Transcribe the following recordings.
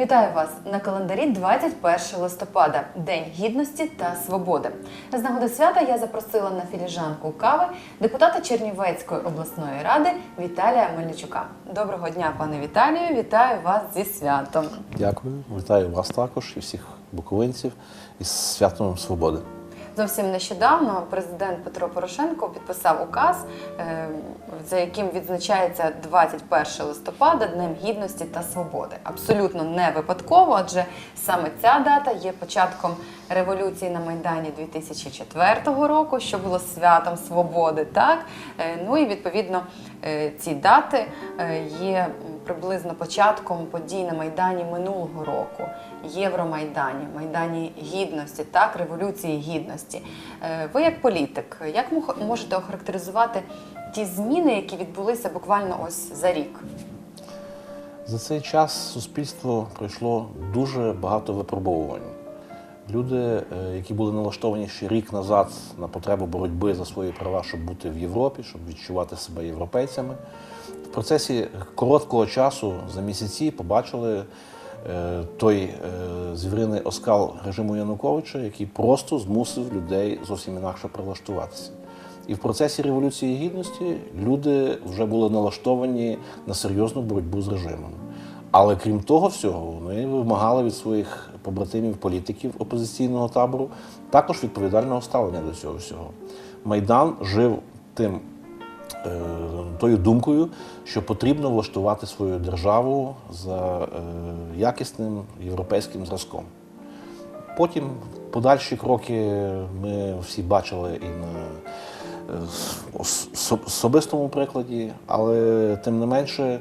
Вітаю вас на календарі 21 листопада, День гідності та свободи. З нагоди свята я запросила на філіжанку кави депутата Чернівецької обласної ради Віталія Мельничука. Доброго дня, пане Віталію! Вітаю вас зі святом. Дякую, вітаю вас також і всіх буковинців із святом свободи. Зовсім нещодавно президент Петро Порошенко підписав указ, е, за яким відзначається 21 листопада Днем гідності та свободи. Абсолютно не випадково, адже саме ця дата є початком революції на Майдані 2004 року, що було святом свободи. Так Е, ну і відповідно е, ці дати є приблизно початком подій на Майдані минулого року, Євромайдані, Майдані Гідності, так, Революції Гідності. Е, Ви як політик, як можете охарактеризувати ті зміни, які відбулися буквально ось за рік? За цей час суспільство пройшло дуже багато випробовувань. Люди, е, які були налаштовані ще рік назад на потребу боротьби за свої права, щоб бути в Європі, щоб відчувати себе європейцями, в процесі короткого часу за місяці побачили е, той е, звіриний оскал режиму Януковича, який просто змусив людей зовсім інакше прилаштуватися. І в процесі Революції Гідності люди вже були налаштовані на серйозну боротьбу з режимом. Але крім того всього, вони вимагали від своїх побратимів, політиків опозиційного табору також відповідального ставлення до цього всього. Майдан жив тим тою думкою, що потрібно влаштувати свою державу за е, якісним європейським зразком. Потім подальші кроки ми всі бачили і на е, ос- ос- особистому прикладі, але тим не менше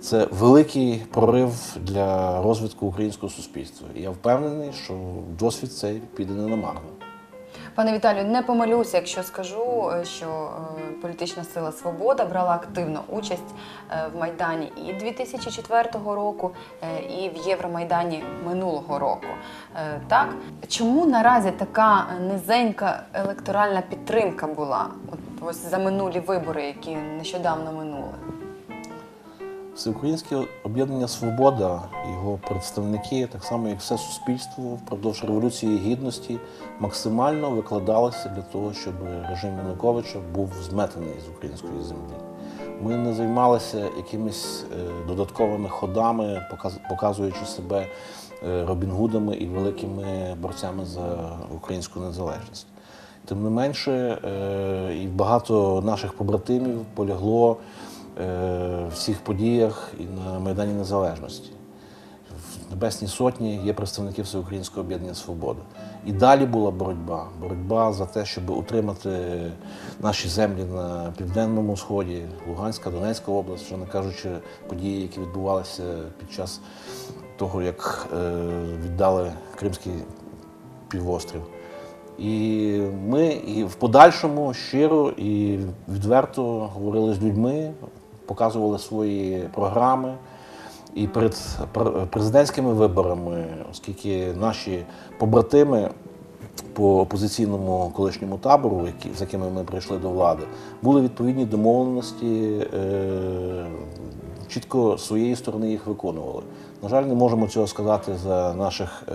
це великий прорив для розвитку українського суспільства. І я впевнений, що досвід цей піде не намарно. Пане Віталію, не помилюся, якщо скажу, е, що е, політична сила Свобода брала активну участь е, в Майдані і 2004 року, і в Євромайдані минулого року. Так чому наразі така низенька електоральна підтримка була? От ось за минулі вибори, які нещодавно минули? Всеукраїнське об'єднання Свобода, його представники, так само як все суспільство впродовж революції гідності, максимально викладалися для того, щоб режим Януковича був зметений з української землі. Ми не займалися якимись е, додатковими ходами, показуючи себе е, Робінгудами і великими борцями за українську незалежність. Тим не менше, е, і багато наших побратимів полягло всіх подіях і на Майдані Незалежності. В Небесній Сотні є представники Всеукраїнського об'єднання Свобода. І далі була боротьба. Боротьба за те, щоб утримати наші землі на південному сході, Луганська, Донецька область, вже не кажучи події, які відбувалися під час того, як е, віддали Кримський півострів. І ми і в подальшому щиро і відверто говорили з людьми, показували свої програми. І перед президентськими виборами, оскільки наші побратими по опозиційному колишньому табору, які, з якими ми прийшли до влади, були відповідні домовленості, е, чітко своєї сторони їх виконували. На жаль, не можемо цього сказати за наших е,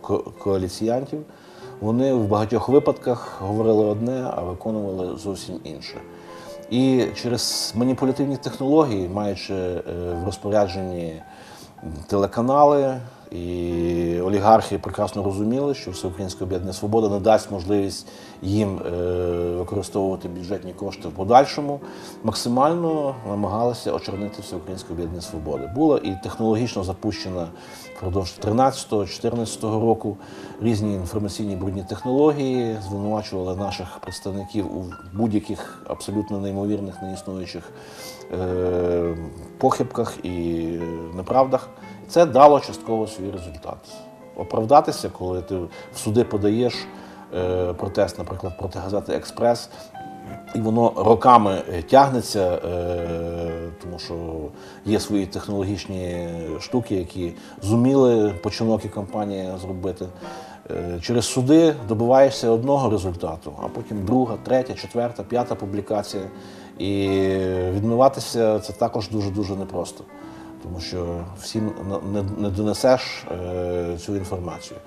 ко- коаліціянтів. Вони в багатьох випадках говорили одне, а виконували зовсім інше. І через маніпулятивні технології, маючи е, в розпорядженні телеканали і олігархи прекрасно розуміли, що Всеукраїнське об'єднання Свобода не дасть можливість їм е, використовувати бюджетні кошти в подальшому, максимально намагалися очорнити Всеукраїнське об'єднання Свободи. Була і технологічно запущена впродовж 13-14 року різні інформаційні брудні технології, звинувачували наших представників у будь-яких абсолютно неймовірних, неіснуючих е, похибках і неправдах. Це дало частково свій результат. Оправдатися, коли ти в суди подаєш е, протест, наприклад, проти газети Експрес, і воно роками е, тягнеться, е, тому що є свої технологічні штуки, які зуміли починок і компанія зробити. Е, Через суди добиваєшся одного результату, а потім друга, третя, четверта, п'ята публікація. І відмиватися це також дуже-дуже непросто. Тому що всім не, не донесеш е, цю інформацію.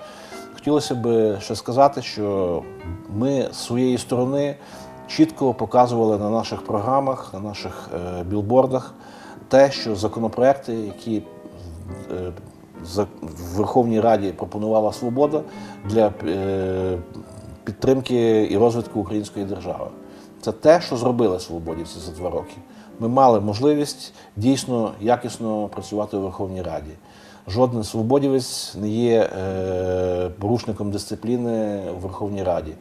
Хотілося б ще сказати, що ми з своєї сторони чітко показували на наших програмах, на наших е, білбордах те, що законопроекти, які е, в Верховній Раді пропонувала свобода для підтримки і розвитку української держави. Це те, що зробили свободівці за два роки. Ми мали можливість дійсно якісно працювати у Верховній Раді. Жоден свободівець не є е, порушником дисципліни у Верховній Раді.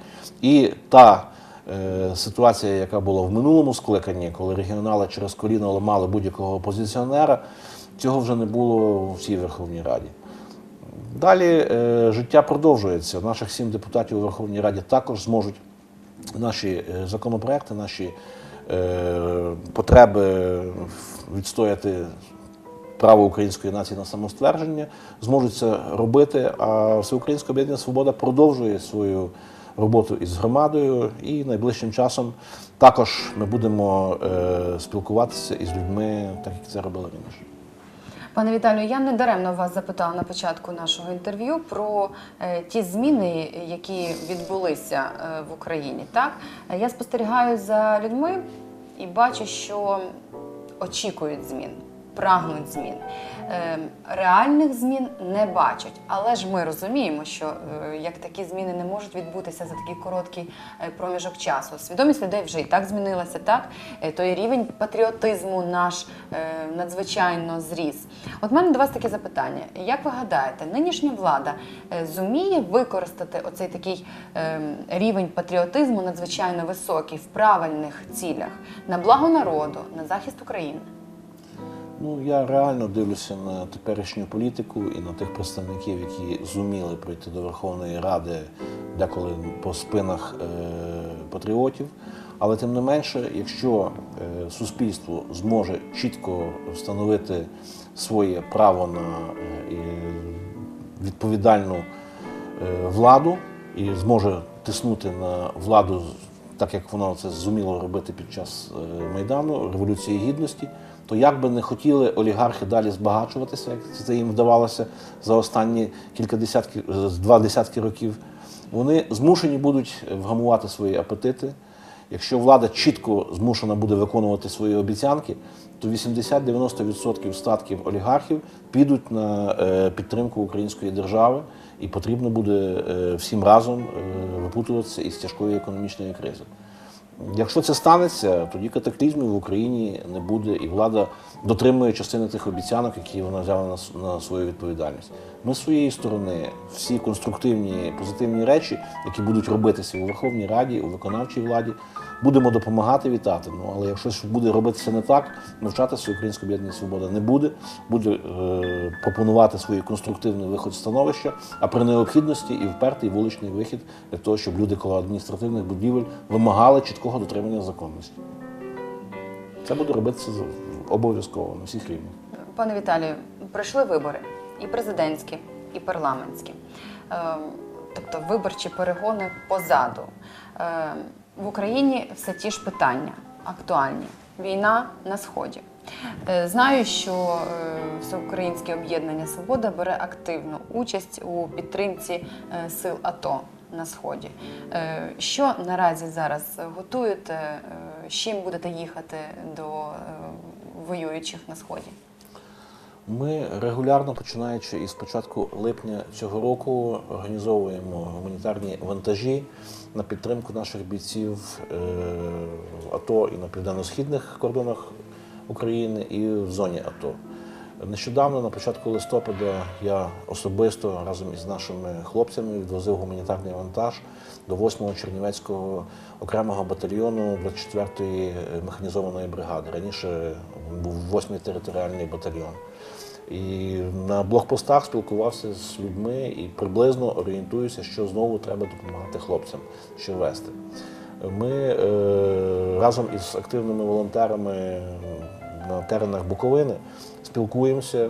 І та е, ситуація, яка була в минулому скликанні, коли регіонали через коліно ламали будь-якого опозиціонера, цього вже не було у всій Верховній Раді. Далі е, життя продовжується. Наших сім депутатів у Верховній Раді також зможуть наші е, законопроекти, наші потреби відстояти право української нації на самоствердження, зможуть це робити. А Всеукраїнська об'єднання Свобода продовжує свою роботу із громадою, і найближчим часом також ми будемо е, спілкуватися із людьми, так як це робили раніше. Пане Віталію, я не даремно вас запитала на початку нашого інтерв'ю про е, ті зміни, які відбулися е, в Україні. Так я спостерігаю за людьми і бачу, що очікують змін, прагнуть змін. Е, реальних змін не бачать, але ж ми розуміємо, що е, як такі зміни не можуть відбутися за такий короткий е, проміжок часу. Свідомість людей вже і так змінилася, так Е, той рівень патріотизму наш надзвичайно зріс. От мене до вас таке запитання: як ви гадаєте, нинішня влада зуміє використати оцей такий е, рівень патріотизму надзвичайно високий в правильних цілях на благо народу, на захист України? Ну, я реально дивлюся на теперішню політику і на тих представників, які зуміли прийти до Верховної Ради деколи по спинах е, патріотів. Але тим не менше, якщо е, суспільство зможе чітко встановити своє право на е, відповідальну е, владу і зможе тиснути на владу так, як воно це зуміло робити під час е, Майдану, Революції Гідності, то як би не хотіли олігархи далі збагачуватися, як це їм вдавалося за останні кілька десятків, два десятки років, вони змушені будуть вгамувати свої апетити. Якщо влада чітко змушена буде виконувати свої обіцянки, то 80-90% статків олігархів підуть на е, підтримку української держави, і потрібно буде е, всім разом е, випутуватися із тяжкої економічної кризи. Якщо це станеться, тоді катаклізмів в Україні не буде, і влада дотримує частини тих обіцянок, які вона взяла на, свою відповідальність. Ми з своєї сторони всі конструктивні позитивні речі, які будуть робитися у Верховній Раді, у виконавчій владі, будемо допомагати вітати. Ну але якщо щось буде робитися не так, навчатися Українська об'єднання свобода не буде, буде е, пропонувати свої конструктивний виход становища, а при необхідності і впертий вуличний вихід для того, щоб люди коло адміністративних будівель вимагали чіткого дотримання законності. Це буде робитися обов'язково на всіх рівнях. Пане Віталію, пройшли вибори і президентські, і парламентські. Е, Тобто виборчі перегони позаду. Е, В Україні все ті ж питання актуальні. Війна на сході. Е, Знаю, що Всеукраїнське об'єднання Свобода бере активну участь у підтримці сил АТО на сході. Що наразі зараз готуєте? З чим будете їхати до воюючих на сході? Ми регулярно, починаючи із початку липня цього року, організовуємо гуманітарні вантажі на підтримку наших бійців е, АТО і на південно-східних кордонах України, і в зоні АТО. Нещодавно, на початку листопада, я особисто разом із нашими хлопцями відвозив гуманітарний вантаж до 8-го Чернівецького окремого батальйону 24-ї механізованої бригади. Раніше був 8-й територіальний батальйон. І на блокпостах спілкувався з людьми і приблизно орієнтуюся, що знову треба допомагати хлопцям, що вести. Ми е, разом із активними волонтерами на теренах Буковини спілкуємося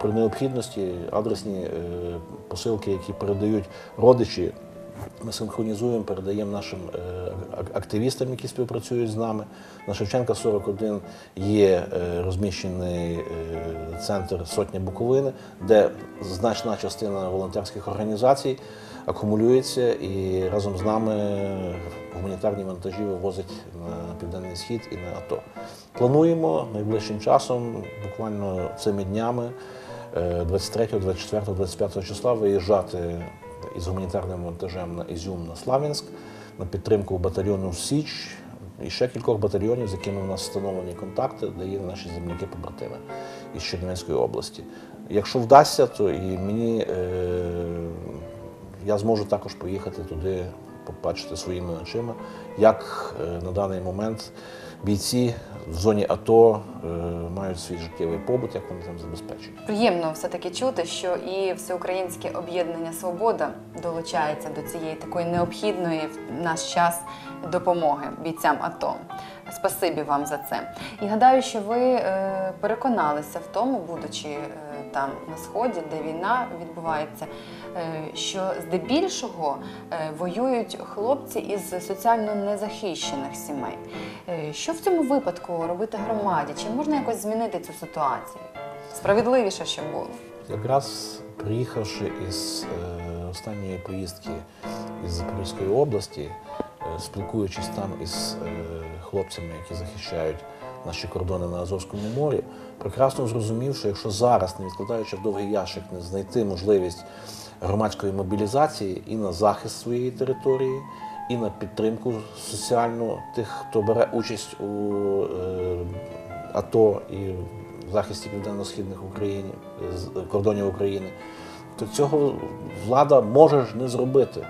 при необхідності адресні е, посилки, які передають родичі Ми синхронізуємо, передаємо нашим е, активістам, які співпрацюють з нами. На Шевченка 41 є е, розміщений е, центр Сотня Буковини, де значна частина волонтерських організацій акумулюється і разом з нами гуманітарні вантажі вивозить на південний схід і на АТО. Плануємо найближчим часом, буквально цими днями, е, 23, 24, 25 числа виїжджати із гуманітарним вантажем на Ізюм на Славянськ на підтримку батальйону Січ і ще кількох батальйонів, з якими у нас встановлені контакти, де є наші земляки-побратими із Чернівецької області. Якщо вдасться, то і мені е, я зможу також поїхати туди, побачити своїми очима, як е, на даний момент бійці в зоні АТО е, мають свій життєвий побут, як вони там забезпечені. Приємно все-таки чути, що і всеукраїнське об'єднання Свобода долучається до цієї такої необхідної в наш час допомоги бійцям АТО. Спасибі вам за це. І гадаю, що ви е, переконалися в тому, будучи е, там на сході, де війна відбувається, е, що здебільшого е, воюють хлопці із соціально незахищених сімей. Е, Що в цьому випадку робити громаді? Чи можна якось змінити цю ситуацію? Справедливіше, щоб було. Якраз приїхавши із останньої поїздки із Запорізької області, спілкуючись там із хлопцями, які захищають наші кордони на Азовському морі, прекрасно зрозумів, що якщо зараз, не відкладаючи в довгий ящик, не знайти можливість громадської мобілізації і на захист своєї території, і на підтримку соціальну тих, хто бере участь у е, АТО і захисті південно-східних Україні, з кордонів України, то цього влада може ж не зробити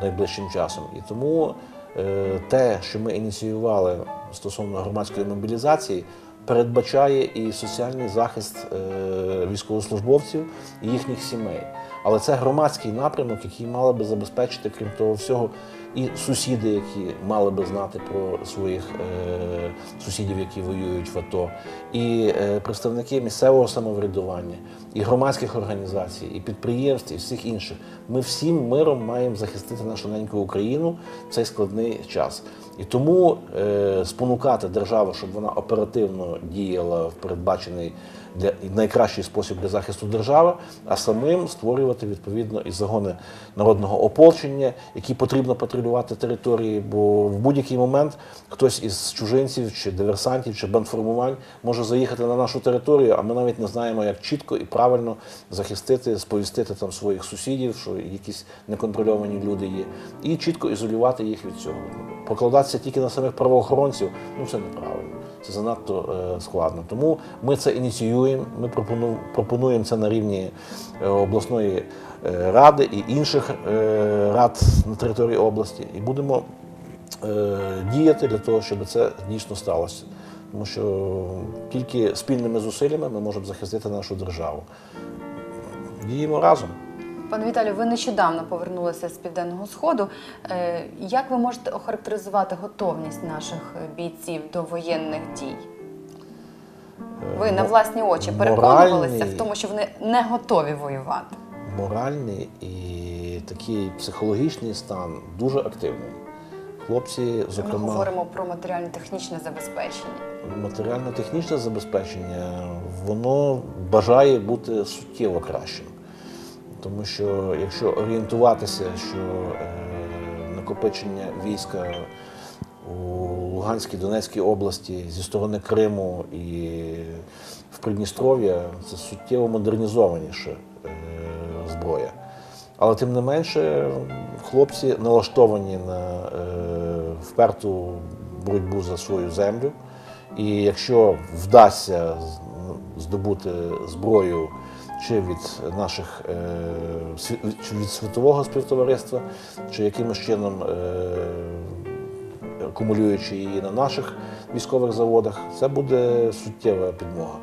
найближчим часом. І тому е, те, що ми ініціювали стосовно громадської мобілізації, передбачає і соціальний захист е, військовослужбовців і їхніх сімей. Але це громадський напрямок, який мали би забезпечити, крім того всього, і сусіди, які мали би знати про своїх е, сусідів, які воюють в АТО, і е, представники місцевого самоврядування, і громадських організацій, і підприємств, і всіх інших. Ми всім миром маємо захистити нашу неньку Україну в цей складний час. І тому е, спонукати державу, щоб вона оперативно діяла в передбачений для найкращий спосіб для захисту держави, а самим створювати відповідно і загони народного ополчення, які потрібно патрулювати території, бо в будь-який момент хтось із чужинців чи диверсантів чи бандформувань може заїхати на нашу територію, а ми навіть не знаємо, як чітко і правильно захистити, сповістити там своїх сусідів, що якісь неконтрольовані люди є, і чітко ізолювати їх від цього. Покладатися тільки на самих правоохоронців, ну це неправильно. Це занадто е, складно. Тому ми це ініціюємо. Ми пропону- пропонуємо це на рівні е, обласної е, ради і інших рад на території області, і будемо діяти для того, щоб це дійсно сталося. Тому що тільки спільними зусиллями ми можемо захистити нашу державу. Діємо разом. Пане Віталію, ви нещодавно повернулися з південного сходу. Е, Як ви можете охарактеризувати готовність наших бійців до воєнних дій? Ви на власні очі переконувалися в тому, що вони не готові воювати. моральний і такий психологічний стан дуже активний. Хлопці, зокрема, Ми говоримо про матеріально-технічне забезпечення. матеріально-технічне забезпечення, воно бажає бути суттєво кращим. Тому що якщо орієнтуватися, що е, накопичення війська у Луганській Донецькій області зі сторони Криму і в Придністров'я це суттєво модернізованіша е, зброя. Але тим не менше, хлопці налаштовані на е, вперту боротьбу за свою землю. І якщо вдасться здобути зброю чи від наших е, чи від світового співтовариства, чи якимось чином е, акумулюючи її на наших військових заводах, це буде суттєва підмога.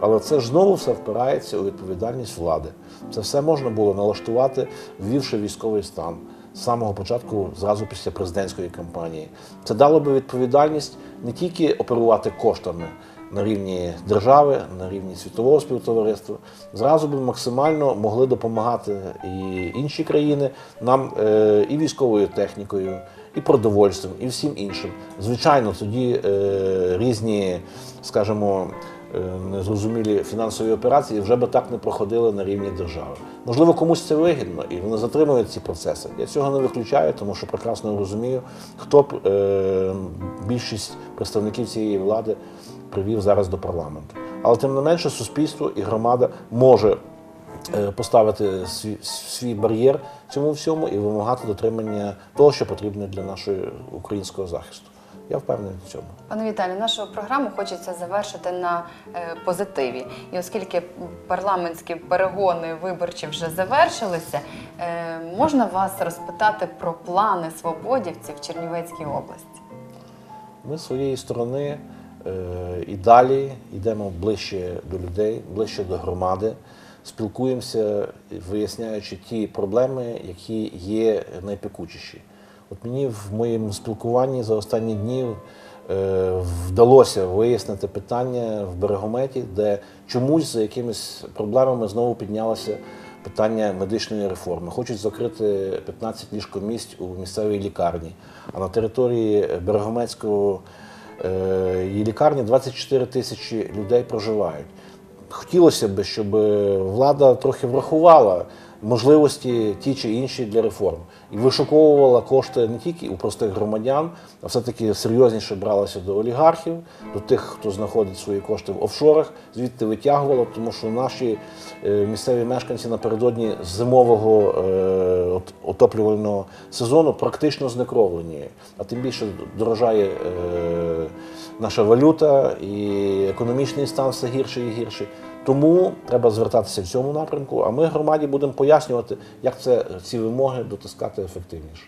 Але це ж знову все впирається у відповідальність влади. Це все можна було налаштувати, ввівши військовий стан з самого початку, зразу після президентської кампанії. Це дало би відповідальність не тільки оперувати коштами на рівні держави, на рівні світового співтовариства, зразу би максимально могли допомагати і інші країни нам е, і військовою технікою, і продовольством, і всім іншим. Звичайно, тоді е, різні, скажімо, незрозумілі фінансові операції вже би так не проходили на рівні держави. Можливо, комусь це вигідно, і вони затримують ці процеси. Я цього не виключаю, тому що прекрасно розумію, хто б е, більшість представників цієї влади привів зараз до парламенту. Але тим не менше, суспільство і громада може е, поставити свій, свій бар'єр цьому всьому і вимагати дотримання того, що потрібно для нашого українського захисту. Я впевнений в цьому. Пане Віталію, нашу програму хочеться завершити на е, позитиві. І оскільки парламентські перегони виборчі вже завершилися, е, можна вас розпитати про плани свободівців в Чернівецькій області? Ми з своєї сторони е, і далі йдемо ближче до людей, ближче до громади, спілкуємося, виясняючи ті проблеми, які є найпекучіші. От мені в моєму спілкуванні за останні дні е, вдалося вияснити питання в берегометі, де чомусь за якимись проблемами знову піднялося питання медичної реформи. Хочуть закрити 15 ліжкомісць у місцевій лікарні. А на території Берегометського е, лікарні 24 тисячі людей проживають. Хотілося б, щоб влада трохи врахувала можливості ті чи інші для реформ і вишуковувала кошти не тільки у простих громадян, а все-таки серйозніше бралася до олігархів, до тих, хто знаходить свої кошти в офшорах, звідти витягувала, тому що наші е, місцеві мешканці напередодні зимового е, отоплювального сезону практично знекровлені, а тим більше дорожає е, наша валюта і економічний стан все гірший і гірший. Тому треба звертатися в цьому напрямку, а ми громаді будемо пояснювати, як це ці вимоги дотискати ефективніше.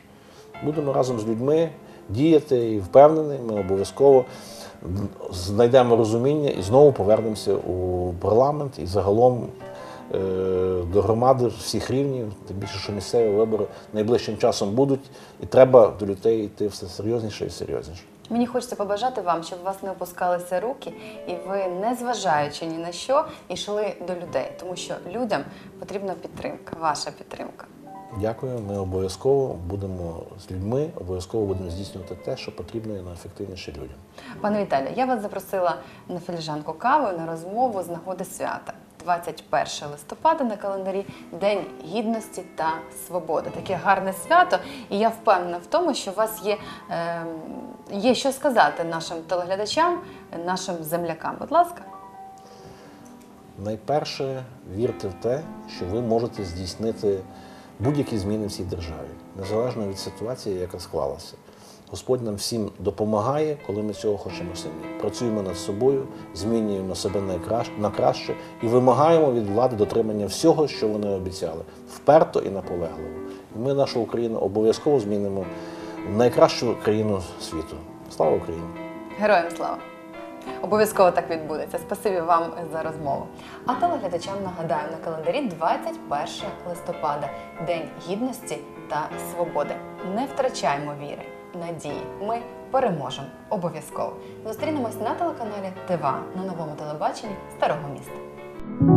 Будемо разом з людьми діяти і впевнений, ми обов'язково знайдемо розуміння і знову повернемося у парламент і загалом е, до громади всіх рівнів, тим більше, що місцеві вибори найближчим часом будуть, і треба до людей йти все серйозніше і серйозніше. Мені хочеться побажати вам, щоб у вас не опускалися руки, і ви, не зважаючи ні на що, йшли до людей, тому що людям потрібна підтримка, ваша підтримка. Дякую. Ми обов'язково будемо з людьми, обов'язково будемо здійснювати те, що потрібно і найефективніше людям. Пане Віталію, я вас запросила на філіжанку кави на розмову з нагоди свята. 21 листопада на календарі День гідності та свободи. Таке гарне свято, і я впевнена в тому, що у вас є, е, є що сказати нашим телеглядачам, нашим землякам. Будь ласка. Найперше, вірте в те, що ви можете здійснити будь-які зміни в цій державі, незалежно від ситуації, яка склалася. Господь нам всім допомагає, коли ми цього хочемо самі. Працюємо над собою, змінюємо себе на краще і вимагаємо від влади дотримання всього, що вони обіцяли, вперто і наполегливо. Ми нашу Україну обов'язково змінимо в найкращу країну світу. Слава Україні! Героям слава! Обов'язково так відбудеться. Спасибі вам за розмову. А телеглядачам нагадаю на календарі 21 листопада День гідності та свободи. Не втрачаймо віри, надії. Ми переможемо обов'язково. Зустрінемось на телеканалі ТВА на новому телебаченні Старого міста.